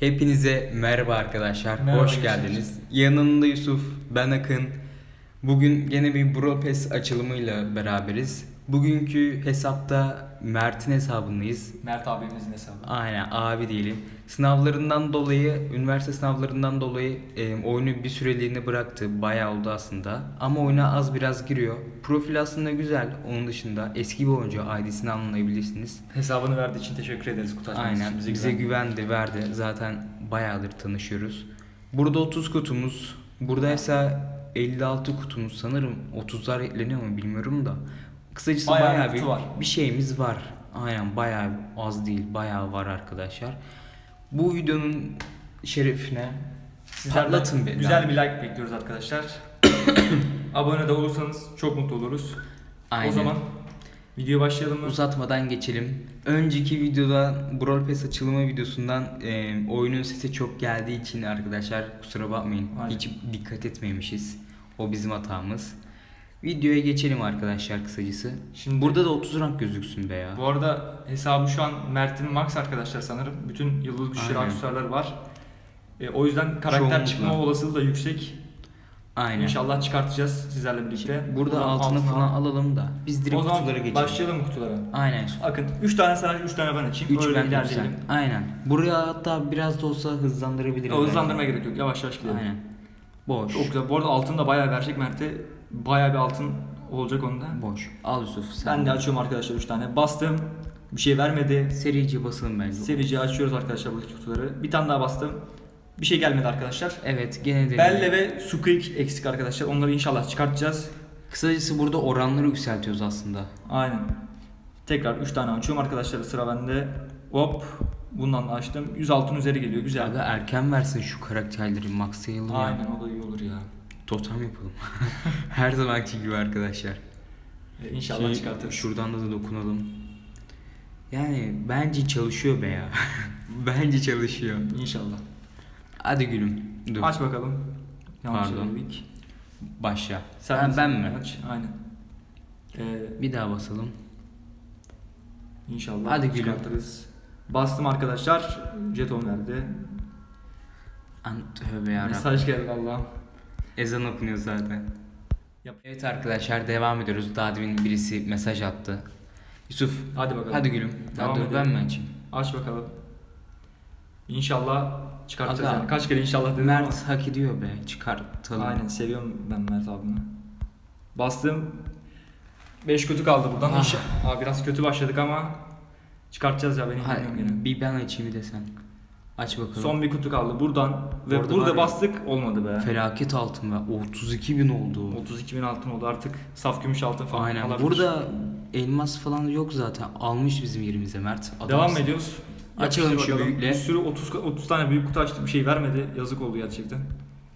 Hepinize merhaba arkadaşlar. Merhaba Hoş geldiniz. Yanında Yusuf, ben Akın. Bugün gene bir Pass açılımıyla beraberiz. Bugünkü hesapta Mert'in hesabındayız. Mert abimizin hesabı. Aynen abi diyelim. Sınavlarından dolayı, üniversite sınavlarından dolayı e, oyunu bir süreliğine bıraktı. Bayağı oldu aslında. Ama oyuna az biraz giriyor. Profil aslında güzel. Onun dışında eski bir oyuncu ID'sini anlayabilirsiniz. Hesabını verdiği için teşekkür ederiz Kutaş Aynen Mühendisliği bize güven. güvendi verdi zaten bayağıdır tanışıyoruz. Burada 30 kutumuz burada ise 56 kutumuz sanırım 30'lar ekleniyor mu bilmiyorum da. Kısacası Bayağı bayağı, bir, var. bir şeyimiz var. Aynen bayağı az değil bayağı var arkadaşlar. Bu videonun şerefine Sizlerden patlatın beni. Güzel bir like bekliyoruz arkadaşlar. Abone de olursanız çok mutlu oluruz. Aynen. O zaman videoya başlayalım mı? Uzatmadan geçelim. Önceki videoda Brawl Pass açılımı videosundan e, oyunun sesi çok geldiği için arkadaşlar kusura bakmayın. Aynen. Hiç dikkat etmemişiz. O bizim hatamız. Videoya geçelim arkadaşlar kısacası. Şimdi Burada da 30 rank gözüksün be ya. bu arada hesabı şu an Mert'in max arkadaşlar sanırım. Bütün yıldız güçleri Aynen. aksesuarları var. E, o yüzden karakter Çoğunlukla. çıkma olasılığı da yüksek. Aynen. İnşallah çıkartacağız sizlerle birlikte. Burada Buradan altını altına- falan alalım da biz direkt O zaman kutulara geçelim. başlayalım kutulara? Aynen. Akın 3 tane sen aç 3 tane ben açayım. 3 Öyle ben ilerleyelim. Aynen. Buraya hatta biraz da olsa hızlandırabiliriz. Hızlandırmaya belki. gerek yok. Yavaş yavaş gidelim. Aynen. Boş. Çok güzel. Bu arada altın da bayağı verecek Mert'e. Bayağı bir altın olacak onda. Boş. Al Yusuf sen. Ben de açıyorum arkadaşlar 3 tane. Bastım. Bir şey vermedi. Serici basalım bence. Serici açıyoruz arkadaşlar buradaki kutuları. Bir tane daha bastım. Bir şey gelmedi arkadaşlar. Evet gene de. Belle ve Squeak eksik arkadaşlar. Onları inşallah çıkartacağız. Kısacası burada oranları yükseltiyoruz aslında. Aynen. Tekrar 3 tane açıyorum arkadaşlar sıra bende. Hop. Bundan da açtım. 100 altın üzeri geliyor. Güzel. Aga erken versin şu karakterleri ya. Aynen o da iyi olur ya. Totem yapalım. Her zamanki gibi arkadaşlar. E, İnşallah Şey, çıkartırız. Şuradan da, da dokunalım. Yani bence çalışıyor be ya. bence çalışıyor. İnşallah. Hadi gülüm. Dur. Aç bakalım. Yanlış Pardon. söyledik. Başla. Sen, ben, ben mi? Aç. Aynen. Ee, Bir daha basalım. inşallah Hadi gülüm. çıkartırız. Bastım arkadaşlar. Jeton verdi. An tövbe yarabbim. Mesaj geldi Allah'ım. Ezan okunuyor zaten. Yap. Evet arkadaşlar devam ediyoruz. Daha demin birisi mesaj attı. Yusuf Hadi bakalım. hadi gülüm. Devam Hadi dur ben mi açayım? Aç bakalım. İnşallah çıkartacağız Aga, yani. Kaç kere inşallah dedim ama. Mert hak ediyor be. Çıkartalım. Aynen seviyorum ben Mert abimi. Bastım. 5 kutu kaldı buradan. Ah. Biraz kötü başladık ama çıkartacağız ya beni Ha, inanıyorum gene. bir ben açayım bir de sen. Aç bakalım. Son bir kutu kaldı buradan ve Orada var burada ya- bastık olmadı be. Felaket altın ve 32 bin oldu. 32 bin altın oldu artık. Saf gümüş altın falan Aynen. alabilir. Burada elmas falan yok zaten. Almış bizim yerimize Mert. Devam ediyoruz? Açalım Yapıştır şu bakalım. büyükle. Bir sürü 30 30 tane büyük kutu açtım bir şey vermedi. Yazık oldu gerçekten.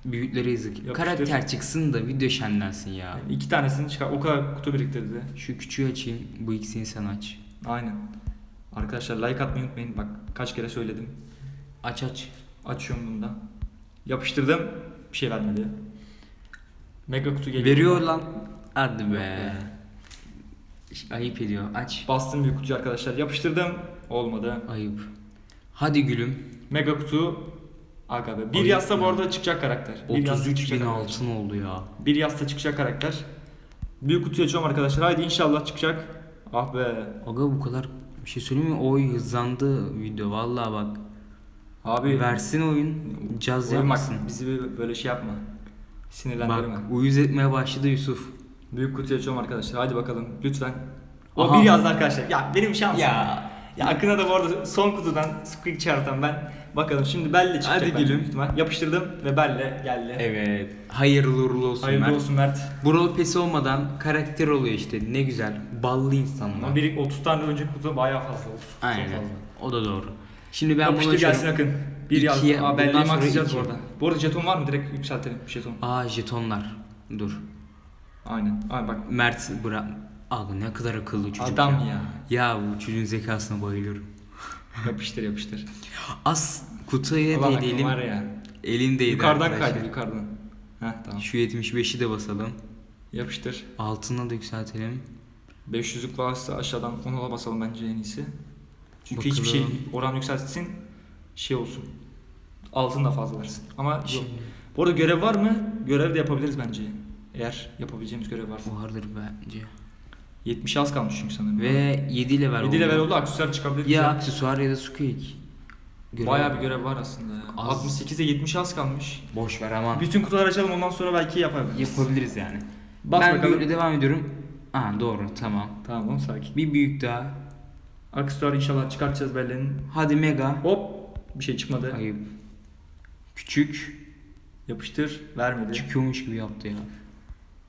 Büyükleri yazık. Yapıştır. Karakter çıksın da video şenlensin ya. Yani iki tanesini çıkar. O kadar kutu biriktirdi. Şu küçüğü açayım. Bu ikisini sen aç. Aynen. Arkadaşlar like atmayı unutmayın. Bak kaç kere söyledim. Aç aç. Açıyorum bunu da. Yapıştırdım. Bir şey vermedi. Mega kutu geliyor. Veriyor lan. Hadi be. Ayıp ediyor. Aç. Bastım büyük kutuyu arkadaşlar. Yapıştırdım. Olmadı. Ayıp. Hadi gülüm. Mega kutu. Aga be. Bir yazsa bu arada çıkacak karakter. Bir yazsa 33 çıkacak bin karakter. altın oldu ya. Bir yazsa çıkacak karakter. Büyük kutuyu açıyorum arkadaşlar. Haydi inşallah çıkacak. Ah be. Aga bu kadar bir şey söyleyeyim mi? Oy hızlandı video. Vallahi bak. Abi Versin oyun. Caz oyun bak, yapmasın. bizi böyle şey yapma. Bak Sinirlendirme. uyuz etmeye başladı Yusuf. Büyük kutuyu açıyorum arkadaşlar. Hadi bakalım lütfen. O Aha. bir yazdı arkadaşlar. Ya benim şansım. Ya. Ya Akın'a da bu arada son kutudan Squeak çıkartan ben. Bakalım şimdi Belle çıkacak Hadi bence gülüm. büyük ihtimal. Yapıştırdım ve Belle geldi. Evet. Hayırlı uğurlu olsun Hayırlı Mert. olsun Mert. Brawl Pass olmadan karakter oluyor işte. Ne güzel. Ballı insanlar. Ama bir 30 tane önce kutu bayağı fazla oldu. Çok Aynen. fazla. O da doğru. Şimdi ben Yapıştır bunu gelsin açıyorum. Akın. Bir yaz. İkiye- Aa Belle'yi bundan sonra maxlayacağız bu iki. arada. Bu arada jeton var mı? Direkt yükseltelim jeton. Aa jetonlar. Dur. Aynen. Aynen bak. Mert bırak. Abi ne kadar akıllı çocuk Adam ya. ya. Ya bu çocuğun zekasına bayılıyorum. Yapıştır yapıştır. As kutuya Akın değdi var ya. Elimdeydi Yukarıdan arkadaşlar. kaydır yukarıdan. Heh tamam. Şu 75'i de basalım. Yapıştır. Altına da yükseltelim. 500'lük varsa aşağıdan ona basalım bence en iyisi. Çünkü Bakalım. hiçbir şey oran yükselsin şey olsun. Altın da fazla versin. Ama yok. Şimdi Bu arada görev var mı? Görev de yapabiliriz bence. Eğer yapabileceğimiz görev varsa. vardır bence. 70 az kalmış çünkü sanırım. Ve 7 level 7 level oldu aksesuar çıkabilir. Ya güzel. aksesuar ya da squeak. Görev- Bayağı bir görev var aslında. ya. Az. 68'e 70 az kalmış. Boş ver ama Bütün kutuları açalım ondan sonra belki yapabiliriz. yapabiliriz yani. Bas ben bakalım. büyükle devam ediyorum. Aa doğru tamam. Tamam sakin. Bir büyük daha. Aksesuar inşallah çıkartacağız bellenin. Hadi mega. Hop bir şey çıkmadı. Ayıp. Küçük. Yapıştır. Vermedi. Çıkıyormuş gibi yaptı ya.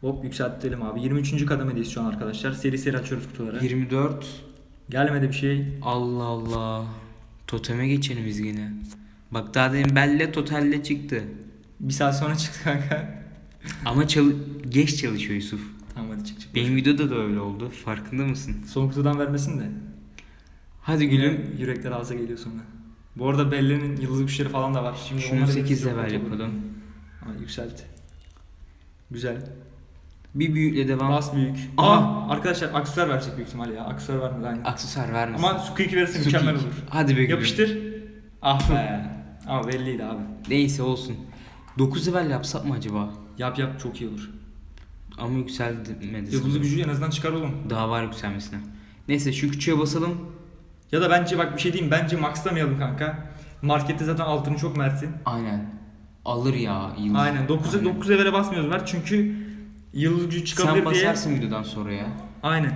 Hop yükseltelim abi. 23. kademedeyiz şu an arkadaşlar. Seri seri açıyoruz kutuları. 24. Gelmedi bir şey. Allah Allah. Toteme geçelim biz yine. Bak daha demin Belle Total'le çıktı. Bir saat sonra çıktı kanka. Ama çalı- geç çalışıyor Yusuf. Tamam hadi çık çık. Benim videoda da öyle oldu. Farkında mısın? Son kutudan vermesin de. Hadi gülüm. Yürekler ağza geliyor sonra. Bu arada Belle'nin yıldız güçleri falan da var. Şimdi Şunu onları 8 biz level yapalım. Ha, yükselt. Güzel. Bir büyükle devam. Bas büyük. Aha. Aa, arkadaşlar aksesuar verecek büyük ihtimalle ya. Aksesuar vermedi aynen. Aksesuar vermesin. Ama Squeak'i verirse Squeak. mükemmel olur. Hadi be gülüm. Yapıştır. Ah be. Ama belliydi abi. Neyse olsun. 9 level yapsak mı acaba? Yap yap çok iyi olur. Ama yükselmedi. Yıldız sanırım. gücü en azından çıkar oğlum. Daha var yükselmesine. Neyse şu küçüğe basalım. Ya da bence bak bir şey diyeyim bence maxlamayalım kanka. Markette zaten altını çok mersin. Aynen. Alır ya. Yıldız. Aynen 9'a Aynen. 9 evre basmıyoruz ver çünkü yıldız gücü çıkabilir Sen diye. basarsın videodan sonra ya. Aynen.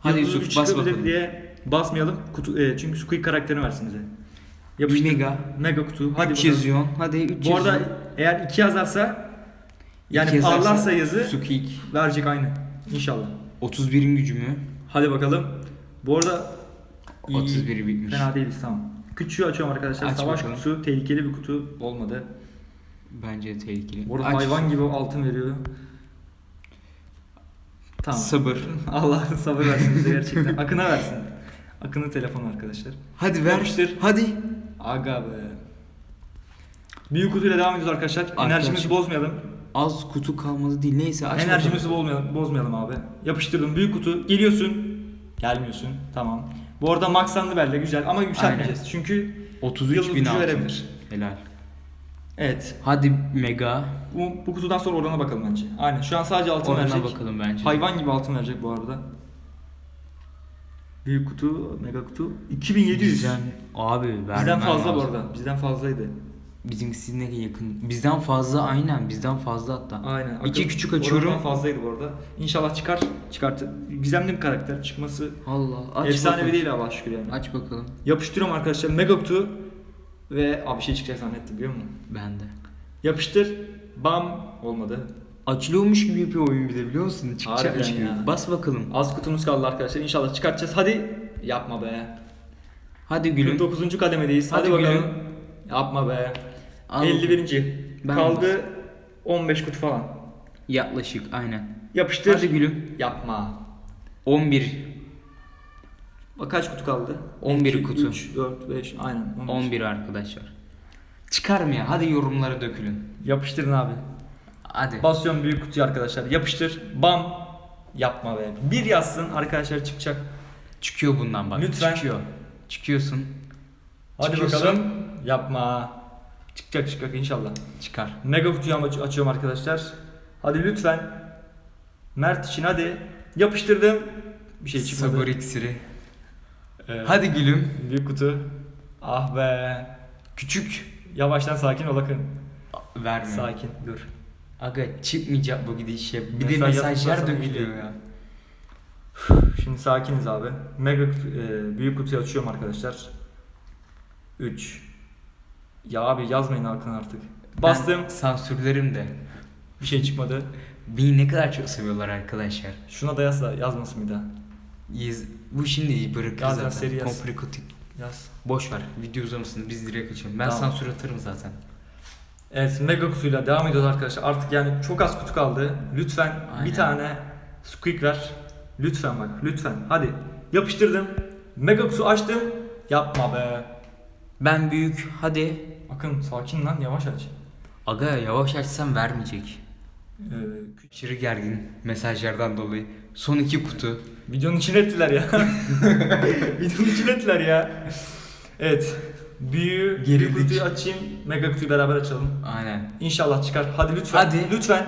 Hadi Yıldız Yusuf, gücü bas çıkabilir bakalım. diye basmayalım. Kutu e, çünkü Squeak karakterini versin bize. Yapıştır. mega. Mega kutu. Hadi 3 bakalım. yazıyorsun. Hadi 3 Bu arada eğer 2 yazarsa yani İki yazarsa parlarsa yazı Sukik. verecek aynı. İnşallah. 31'in gücü mü? Hadi bakalım. Bu arada iyi. 31'i bitmiş. Fena değiliz tamam. Küçüğü açıyorum arkadaşlar. Aç Savaş bakalım. kutusu tehlikeli bir kutu olmadı. Bence tehlikeli. Bu arada Aç. hayvan gibi altın veriyor. Tamam. Sabır. Allah sabır versin bize gerçekten. Akına versin. Akın'ın telefonu arkadaşlar. Hadi ver. Yapıştır. Hadi. Aga be. Büyük kutuyla devam ediyoruz arkadaşlar. Arkadaşlar. Enerjimizi bozmayalım. Az kutu kalmadı değil. Neyse aç Enerjimizi bozmayalım, bozmayalım abi. Yapıştırdım büyük kutu. Geliyorsun. Gelmiyorsun. Tamam. Bu arada maxlandı belde güzel ama yükseltmeyeceğiz. Çünkü bakalım. 33 yıldız bin gücü altın. verebilir. Helal. Evet. Hadi mega. Bu, bu kutudan sonra orana bakalım bence. Aynen. Şu an sadece altın Orana verecek. bakalım bence. Hayvan gibi altın verecek bu arada. Büyük kutu, mega kutu. 2700. Bizden, abi vermem Bizden fazla bu lazım. arada. Bizden fazlaydı. Bizimkisine yakın. Bizden fazla aynen. Bizden fazla hatta. Aynen. İki küçük açıyorum. oradan fazlaydı bu arada. İnşallah çıkar. Çıkartır. Gizemli bir karakter çıkması Allah. Aç efsane bakalım. değil Allah şükür yani. Aç bakalım. Yapıştırıyorum arkadaşlar mega kutu ve abi bir şey çıkacak zannettim biliyor musun? Ben de. Yapıştır. Bam olmadı. Açılıyormuş gibi yapıyor oyun bir de biliyor musun? Harbiden gibi. ya. Bas bakalım. Az kutumuz kaldı arkadaşlar. İnşallah çıkartacağız. Hadi yapma be. Hadi gülüm. 49. kademedeyiz. Hadi, Hadi bakalım. gülüm. Yapma be. Al 51. Ben Kaldı 15 kutu falan. Yaklaşık aynen. Yapıştır. Hadi gülüm. Yapma. 11. Bak kaç kutu kaldı? 11 2, kutu. 3, 4, 5 aynen. 11. 11 arkadaşlar. Çıkar mı ya? Hadi yorumlara dökülün. Yapıştırın abi. Hadi. Basıyorum büyük kutuyu arkadaşlar. Yapıştır. Bam. Yapma be. Bir yazsın arkadaşlar çıkacak. Çıkıyor bundan bak. Lütfen. Çıkıyor. Çıkıyorsun. Hadi Çıkıyorsun. bakalım. Yapma. Çıkacak çıkacak inşallah. Çıkar. Mega kutuyu aç- açıyorum arkadaşlar. Hadi lütfen. Mert için hadi. Yapıştırdım. Bir şey çıkmadı. Sabır iksiri. Ee, Hadi gülüm. Büyük kutu. Ah be. Küçük. Yavaştan sakin ol Akın. Verme. Sakin dur. Aga çıkmayacak bu gidişe. Bir de Mesaj mesajlar yazmasan dökülüyor ya. Şimdi sakiniz abi. Mega e, büyük kutuyu açıyorum arkadaşlar. 3. Ya abi yazmayın Akın artık. Bastım. Ben sansürlerim de. Bir şey çıkmadı. Beni ne kadar çok seviyorlar arkadaşlar. Şuna da yazsa yazmasın bir daha. Yiz- Bu şimdi bırakır Yaz, zaten. seri yaz. Komplikotik. Yaz. Boş ver. Video uzamasın. Biz direkt açalım. Ben Tamam. sansür atarım zaten. Evet mega kutuyla devam ediyoruz arkadaşlar. Artık yani çok az kutu kaldı. Lütfen Aynen. bir tane squeak ver. Lütfen bak lütfen. Hadi. Yapıştırdım. Mega kutu açtım. Yapma be. Ben büyük. Hadi. Akın sakin lan yavaş aç. Aga yavaş açsam vermeyecek. Ee, Aşırı gergin mesajlardan dolayı. Son iki kutu. videonun içine ettiler ya. videonun içine ettiler ya. Evet. Büyü, büyük Gerildik. kutuyu açayım. Mega kutuyu beraber açalım. Aynen. İnşallah çıkar. Hadi lütfen. Hadi. Lütfen.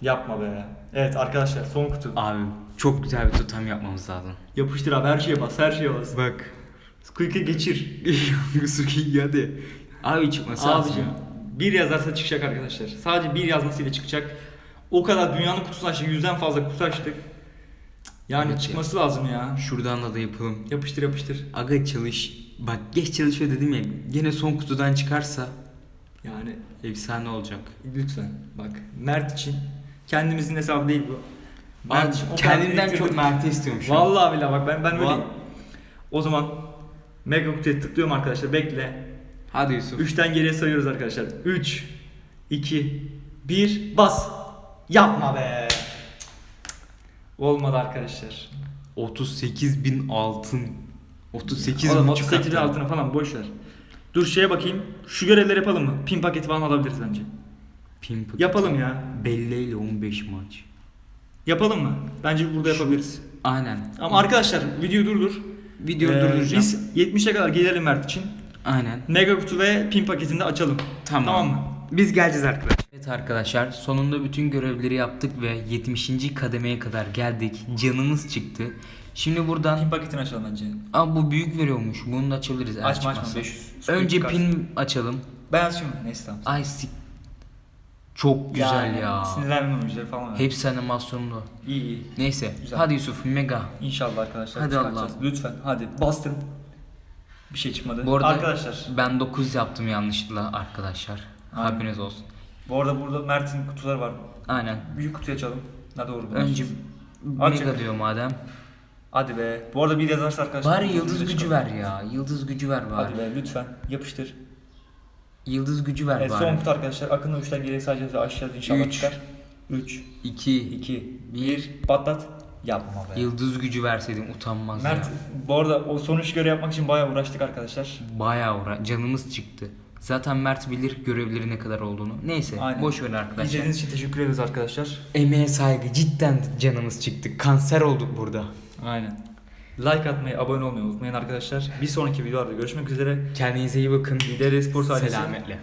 Yapma be. Evet arkadaşlar son kutu. Abi çok güzel bir tutam yapmamız lazım. Yapıştır abi her şeye bas. Her şeye bas. Bak. Squeak'e geçir. Suki hadi. Abi çıkması lazım. Abicim bir yazarsa çıkacak arkadaşlar. Sadece bir yazmasıyla çıkacak. O kadar dünyanın kutusunu açtık. Yüzden fazla kutu açtık. Yani Evet çıkması lazım ya. Şuradan da yapalım. Yapıştır yapıştır. Aga çalış. Bak geç çalışıyor dedim ya. Gene son kutudan çıkarsa Yani efsane olacak. lütfen bak Mert için kendimizin hesabı değil bu. Ben Mert için o kadar kendimden biriktirdim. çok Mert'i istiyorum şu an. Vallahi billahi bak ben ben öyleyim. O zaman Mega kutuya tıklıyorum arkadaşlar. Bekle. Hadi Yusuf. 3'ten geriye sayıyoruz arkadaşlar. 3 2 1 bas. Yapma be. Olmadı arkadaşlar. 38 bin altın. 38 Oğlum buçuk 38 hatta. altına falan boş ver. Dur şeye bakayım. Şu görevleri yapalım mı? Pin paketi falan alabiliriz bence. Pin paketi. Yapalım ya. Belli ile 15 maç. Yapalım mı? Bence burada yapabiliriz. Aynen. Ama arkadaşlar videoyu durdur. Videoyu Ee, durduracağım. Biz 70'e kadar gelelim Mert için. Aynen. Mega kutu ve pin paketini de açalım. Tamam. Tamam mı? Biz geleceğiz arkadaşlar. Evet arkadaşlar sonunda bütün görevleri yaptık ve 70. kademeye kadar geldik. Canımız çıktı. Şimdi Pin buradan paketini açalım bence. Aa bu büyük veriyormuş. Bunu da açabiliriz. eğer Açma açma çıkmazsa. 500. Önce pin açalım. Ben mı? Neyse tamam. Ay sik. Çok güzel ya. Sinirlenme emojileri falan var. Hepsi animasyonlu. İyi iyi. Neyse. Güzel. Hadi Yusuf mega. İnşallah arkadaşlar Hadi çıkartacağız. Lütfen hadi bastın. Bir şey çıkmadı. Bu arada arkadaşlar ben 9 yaptım yanlışlıkla arkadaşlar. Aynen. Haberiniz olsun. Bu arada burada Mert'in kutuları var. Aynen. Büyük kutuyu açalım. Ne doğru. Önce Aç. mega diyor madem. Hadi be. Bu arada bir yazarsa arkadaşlar. Bari yıldız gücü çıkalım. ver ya. Yıldız gücü ver bari. Hadi be lütfen yapıştır. Yıldız gücü ver Evet, bari. son kutu arkadaşlar. Akın'la 3'ten geriye sadece aşağıda inşallah Üç. çıkar. 3, 2 2, 1 1. Patlat. Yapma be. Yıldız gücü verseydin utanmaz Mert ya. bu arada o sonuç göre yapmak için bayağı uğraştık arkadaşlar. Bayağı uğra canımız çıktı. Zaten Mert bilir görevleri ne kadar olduğunu. Neyse Aynen. boş ver arkadaşlar. İzlediğiniz için teşekkür ederiz arkadaşlar. Emeğe saygı cidden canımız çıktı. Kanser olduk burada. Aynen. Like atmayı, abone olmayı unutmayın arkadaşlar. Bir sonraki videolarda görüşmek üzere. Kendinize iyi bakın. Lideri Spor ailesi. Selametle.